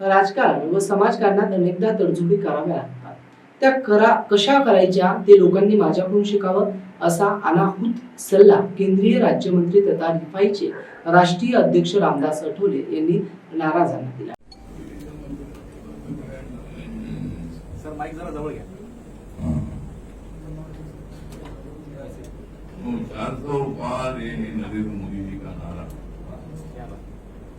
राजकारण व समाजकारणात अनेकदा तडजोडी कराव्या लागतात. त्या करा कशा करायच्या ते लोकांनी माझ्याकडून शिकावं असा अनाहूत सल्ला केंद्रीय राज्यमंत्री तथा रिफाईचे राष्ट्रीय अध्यक्ष रामदास आठवले यांनी नाराजांना दिला. सर माईक जरा जवळ घ्या. चार सौ पार ये नरेंद्र मोदी जी का नारा?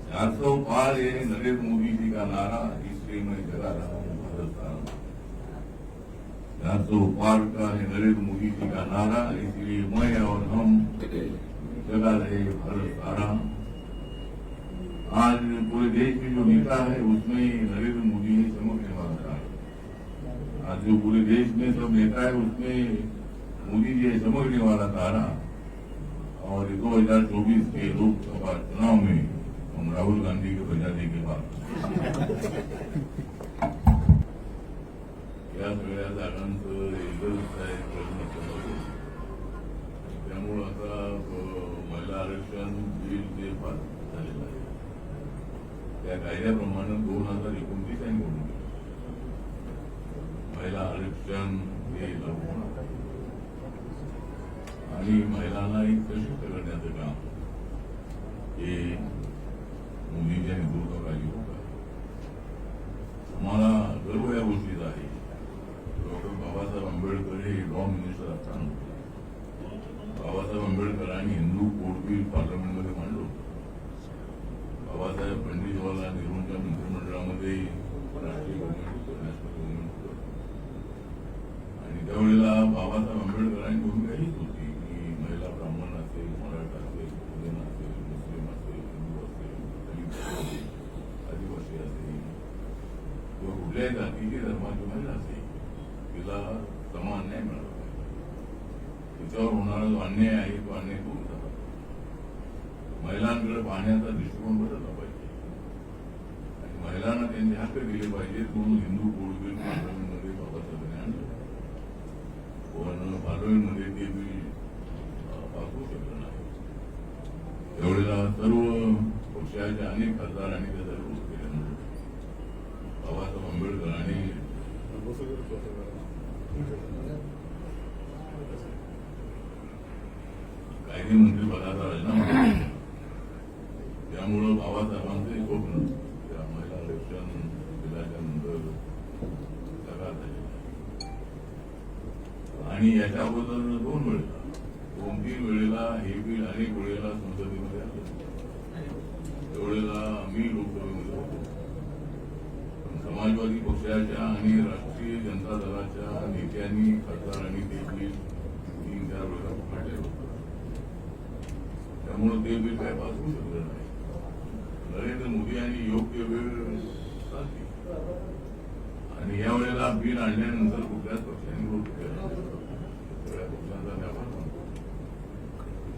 चार सौ पार ये नरेंद्र मोदी जी का नारा इसलिए मैं जगा रहा हूँ का चार सौ पार का है, नरेंद्र मोदी जी का नारा, इसलिए मैं और हम जगा रहे भारत सारा आज पूरे देश में जो नेता है, उसमें नरेंद्र मोदी ही चमकने वाला है। आज जो पूरे देश में सब नेता है, उसमें मोदी जी चमकने वाला तारा। और दो हज़ार चौबीस के लोकसभा चुनाव में राहुल गांधी के बजाने के बाद। या सगळ्या जागांचं एकच आहे प्रश्न होतो त्यामुळं आता महिला आरक्षण बिल जे पास झालेलं आहे. त्या कायद्याप्रमाणे दोन हजार एकोणतीस आणि निवडणूक महिला आरक्षण हे लागू होणार आणि महिलांना एक सशक्त करण्याचं काम हे 我们一天有多少来油 कुठल्याही जातीची धर्माची महिला असेल तिला समान न्याय मिळाला तिच्यावर होणारा जो अन्याय आहे तो अन्याय दूर झाला महिलांकडे पाहण्याचा दृष्टिकोन बदलला पाहिजे आणि महिलांना त्यांचे हक्क दिले पाहिजेत म्हणून हिंदू कोड पार्लमेंटमध्ये बाबासाहेबांनी आणलं पण पार्लमेंटमध्ये ते बिल पाठवू शकलं नाही त्यावेळेला सर्व पक्षाच्या अनेक खासदारांनी त्याचा विरोध केला बाबासाहेब आंबेडकरांनी कायदेमंत्री पदाचा राजीनामा त्यामुळं बाबासाहेबांचं एक स्वप्न त्या महिला आरक्षण दिल्याच्या नंतर साकार आणि याच्या अगोदर दोन वेळेला दोन तीन वेळेला हे बिल अनेक वेळेला संसदेमध्ये आलं त्यावेळेला आम्ही लोकसभेमध्ये होतो पण समाजवादी पक्षाच्या आणि राष्ट्रीय जनता दलाच्या नेत्यांनी खासदारांनी ते बिल तीन चार वेळा पकडले होतं. त्यामुळे ते बिल काय पास होऊ शकलं नाही नरेंद्र मोदी यांनी योग्य वेळ साधली. आणि या वेळेला बिल आणल्यानंतर कुठल्याच पक्षांनी विरोध केला सगळ्या पक्षांचा मी मानतो